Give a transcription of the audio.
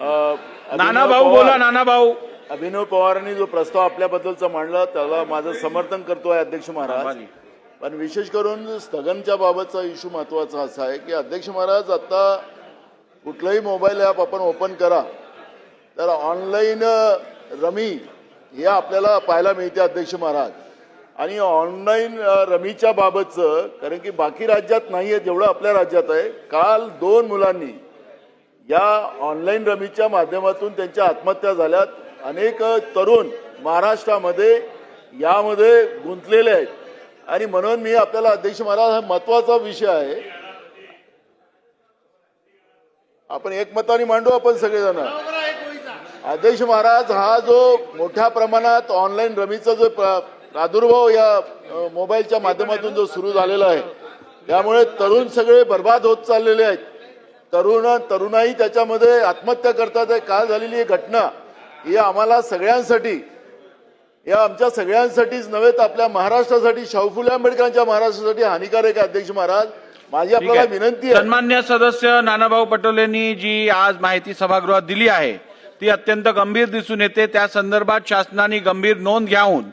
नाना भाऊ बोला नाना भाऊ. अभिनव पवारांनी जो प्रस्ताव आपल्याबद्दलचा मांडला त्याला माझं समर्थन करतोय अध्यक्ष महाराज. पण विशेष करून स्थगनच्या बाबतचा इश्यू महत्त्वाचा असा आहे की अध्यक्ष महाराज आता कुठलंही मोबाईल ॲप आपण ओपन करा तर ऑनलाईन रमी हे आपल्याला पाहायला मिळते अध्यक्ष महाराज. आणि ऑनलाईन रमीच्या बाबतचं कारण की बाकी राज्यात नाही आहे जेवढं आपल्या राज्यात आहे. काल दोन मुलांनी या ऑनलाईन रमीच्या माध्यमातून त्यांच्या आत्महत्या झाल्यात. अनेक तरुण महाराष्ट्रामध्ये यामध्ये गुंतलेले आहेत. आणि म्हणून मी आपल्याला अध्यक्ष महाराज हा महत्त्वाचा विषय आहे. आपण एकमताने मांडू आपण सगळेजण. अध्यक्ष महाराज हा जो मोठ्या प्रमाणात ऑनलाईन रमीचा जो प्रादुर्भाव या मोबाईलच्या माध्यमातून जो सुरू झालेला आहे. त्यामुळे तरुण सगळे बर्बाद होत चाललेले आहेत. तरुण तरुणाई त्याच्यामध्ये आत्महत्या करतात. काल झालेली ही घटना. ही आम्हाला सगळ्यांसाठी या आमच्या सगळ्यांसाठीच नव्हे तर आपल्या महाराष्ट्रासाठी शाहू फुले आंबेडकरांच्या महाराष्ट्रासाठी हानिकारक आहे अध्यक्ष महाराज. माझी आपल्याला. विनंती आहे. सन्मान्य सदस्य नानाभाऊ पटोलेंनी जी आज माहिती सभागृहात दिली आहे ती अत्यंत गंभीर दिसून येते. त्या संदर्भात शासनाने गंभीर नोंद घ्यावून